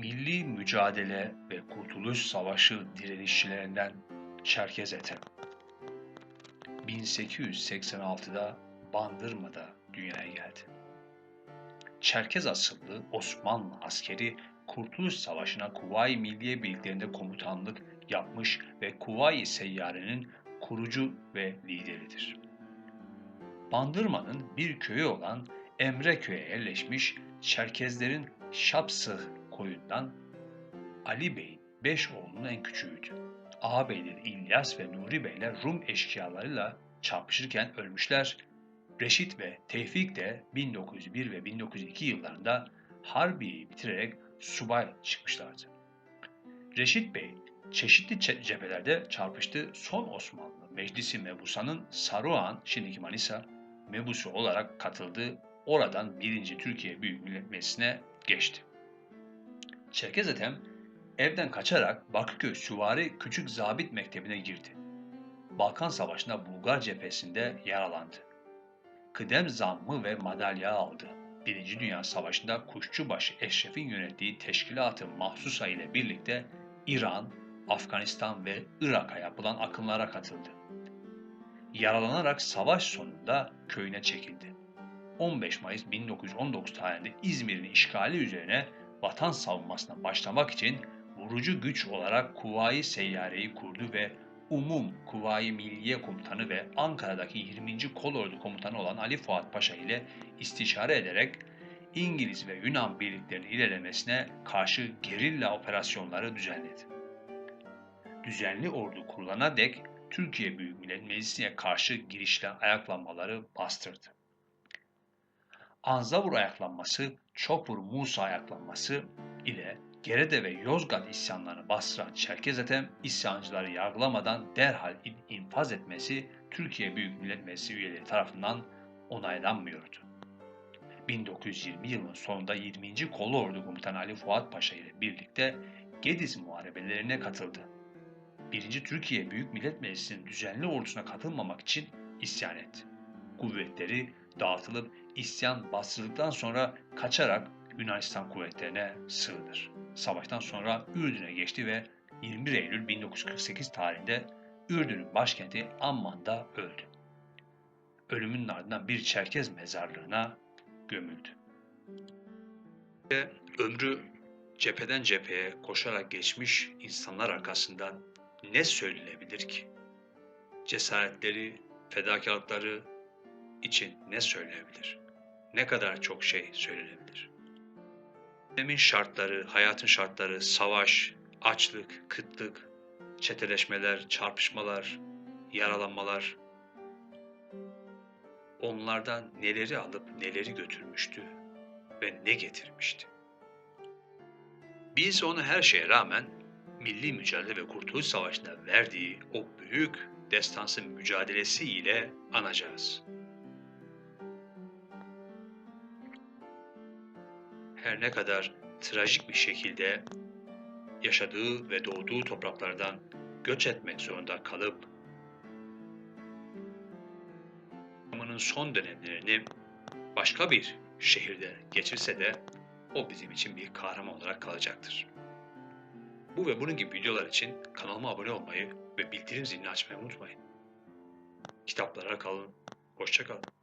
milli mücadele ve kurtuluş savaşı direnişçilerinden Çerkez Ethem. 1886'da Bandırma'da dünyaya geldi. Çerkez asıllı Osmanlı askeri Kurtuluş Savaşı'na Kuvayi Milliye Birliklerinde komutanlık yapmış ve Kuvayi Seyyare'nin kurucu ve lideridir. Bandırma'nın bir köyü olan Emreköy'e yerleşmiş Çerkezlerin Şapsı koyundan Ali Bey'in beş oğlunun en küçüğüydü. Ağabeyleri İlyas ve Nuri Beyler Rum eşkıyalarıyla çarpışırken ölmüşler. Reşit ve Tevfik de 1901 ve 1902 yıllarında Harbiye'yi bitirerek subay çıkmışlardı. Reşit Bey çeşitli çe- cephelerde çarpıştı. Son Osmanlı Meclisi Mebusa'nın Saruhan, şimdiki Manisa mebusu olarak katıldığı oradan 1. Türkiye Büyük Millet Meclisi'ne geçti. Çerkez Ethem evden kaçarak Bakırköy Süvari Küçük Zabit Mektebi'ne girdi. Balkan Savaşı'nda Bulgar cephesinde yaralandı. Kıdem zammı ve madalya aldı. Birinci Dünya Savaşı'nda Kuşçubaşı Eşref'in yönettiği Teşkilat-ı Mahsusa ile birlikte İran, Afganistan ve Irak'a yapılan akınlara katıldı. Yaralanarak savaş sonunda köyüne çekildi. 15 Mayıs 1919 tarihinde İzmir'in işgali üzerine vatan savunmasına başlamak için vurucu güç olarak Kuvayi Seyyare'yi kurdu ve Umum Kuvayi Milliye Komutanı ve Ankara'daki 20. Kolordu Komutanı olan Ali Fuat Paşa ile istişare ederek İngiliz ve Yunan birliklerinin ilerlemesine karşı gerilla operasyonları düzenledi. Düzenli ordu kurulana dek Türkiye Büyük Millet Meclisi'ne karşı girişle ayaklanmaları bastırdı. Anzavur ayaklanması, Çopur Musa ayaklanması ile Gerede ve Yozgat isyanlarını bastıran Çerkez Ethem isyancıları yargılamadan derhal in- infaz etmesi Türkiye Büyük Millet Meclisi üyeleri tarafından onaylanmıyordu. 1920 yılının sonunda 20. Kolordu Komutanı Ali Fuat Paşa ile birlikte Gediz muharebelerine katıldı. 1. Türkiye Büyük Millet Meclisi'nin düzenli ordusuna katılmamak için isyan etti. Kuvvetleri dağıtılıp isyan bastırıldıktan sonra kaçarak Yunanistan kuvvetlerine sığınır. Savaştan sonra Ürdün'e geçti ve 21 Eylül 1948 tarihinde Ürdün'ün başkenti Amman'da öldü. Ölümünün ardından bir Çerkez mezarlığına gömüldü. Ve ömrü cepheden cepheye koşarak geçmiş insanlar arkasından ne söylenebilir ki? Cesaretleri, fedakarlıkları için ne söylenebilir? Ne kadar çok şey söylenebilir? Demin şartları, hayatın şartları, savaş, açlık, kıtlık, çeteleşmeler, çarpışmalar, yaralanmalar onlardan neleri alıp neleri götürmüştü ve ne getirmişti. Biz onu her şeye rağmen milli mücadele ve kurtuluş savaşında verdiği o büyük destansı mücadelesi ile anacağız. Her ne kadar trajik bir şekilde yaşadığı ve doğduğu topraklardan göç etmek zorunda kalıp yaşamının son dönemlerini başka bir şehirde geçirse de o bizim için bir kahraman olarak kalacaktır. Bu ve bunun gibi videolar için kanalıma abone olmayı ve bildirim zilini açmayı unutmayın. Kitaplara kalın, hoşça kalın.